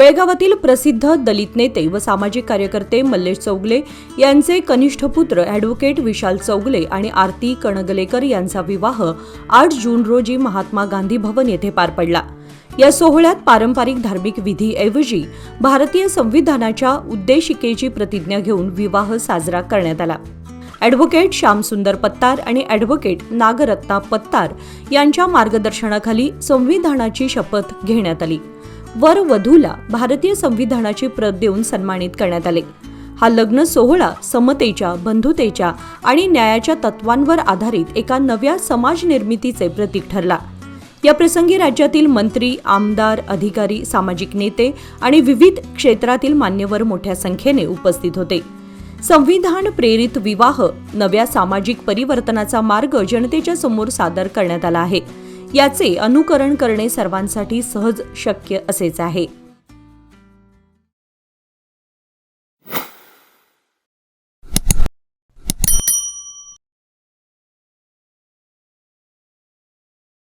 बेळगावातील प्रसिद्ध दलित नेते व सामाजिक कार्यकर्ते मल्लेश चौगले यांचे कनिष्ठ पुत्र ॲडव्होकेट विशाल चौगले आणि आरती कणगलेकर यांचा विवाह आठ जून रोजी महात्मा गांधी भवन येथे पार पडला. या सोहळ्यात पारंपरिक धार्मिक विधीऐवजी भारतीय संविधानाच्या उद्देशिकेची प्रतिज्ञा घेऊन विवाह साजरा करण्यात आला. ॲडव्होकेट श्यामसुंदर पत्तार आणि ॲडव्होकेट नागरत्ना पत्तार यांच्या मार्गदर्शनाखाली संविधानाची शपथ घेण्यात आली. वर वधूला भारतीय संविधानाची प्रत देऊन सन्मानित करण्यात आले. हा लग्न सोहळा समतेच्या बंधुतेच्या आणि न्यायाच्या तत्वांवर आधारित एका नव्या समाज निर्मितीचे प्रतीक ठरला. या प्रसंगी राज्यातील मंत्री आमदार अधिकारी सामाजिक नेते आणि विविध क्षेत्रातील मान्यवर मोठ्या संख्येने उपस्थित होते. संविधान प्रेरित विवाह नव्या सामाजिक परिवर्तनाचा मार्ग जनतेच्या समोर सादर करण्यात आला आहे. याचे अनुकरण करणे सर्वांसाठी सहज शक्य असेच आहे.